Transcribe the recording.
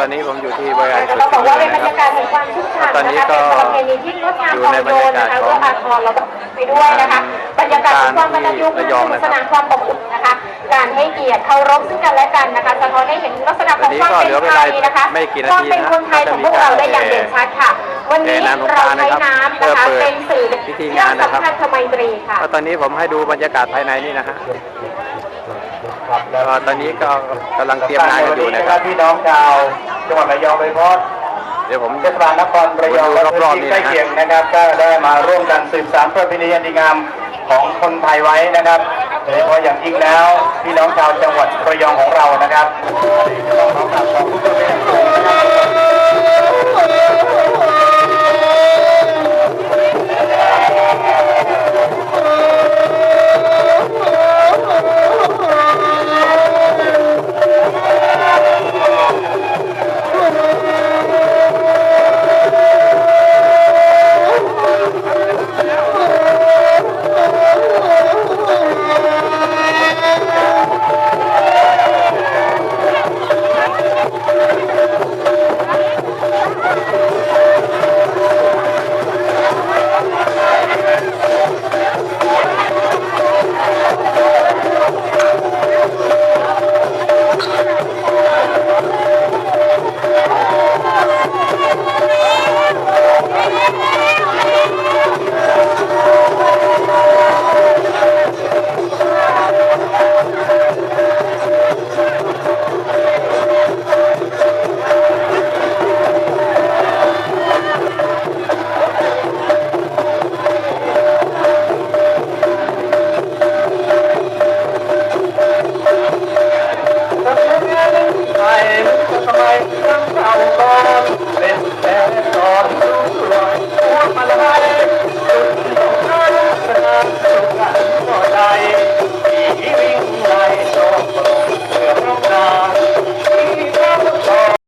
ตอนนี้ผมอยู่ที่บริการก็สุดต้องบอกว่าเป็นนะบรครรับยากาศแห่งความชุ่มฉ่ำตอนนี้นะคะก็เป็นประเพณีที่งดงามอยู่ของในบรโยรยานกาศนะคะของเพื่ออาทรเราต้องไปด้วยนะคะบรรยากาศของความกตัญญูกระยองสนุนะกครัสบนานความอบอุ่นนะคะ การให้เกียรติเคารพซึ่งกันและกันนะคะสะท้อนให้เห็นลักษณะของความเป็นวันนี้ก็เหลือเวไทลายนะคะไม่กี่นาทีความเป็นคนไทยของพวกเราได้อย่างเด่นชัดค่ะ วันนี้เทน้ำลงเราไปนะใช้ครับน้ำเพื่นะอคะเปิดเป็นสื่อพิธีงานนะครับเรื่องสำคัญทไมตรีค่ะก็ตอนนี้ผมให้ดูบรรยากาศภายในนี่นะฮะ ครับก็ตอนนี้ก็กำลังเตรียมงานกันอยู่นะครับพี่น้องชาวจังหวัดระยองโดยเฉพาะเดี๋ยวผมเทศบาลนครระยองและพื้นที่ใกล้เคียงนะครับ ก็ได้มาร่วมกันสืบสานประเพณีอันดีงามของคนไทยไว้นะครับโดยเฉพาะอย่างยิ่งแล้วพี่น้องชาวจังหวัดระยองของเรานะครับ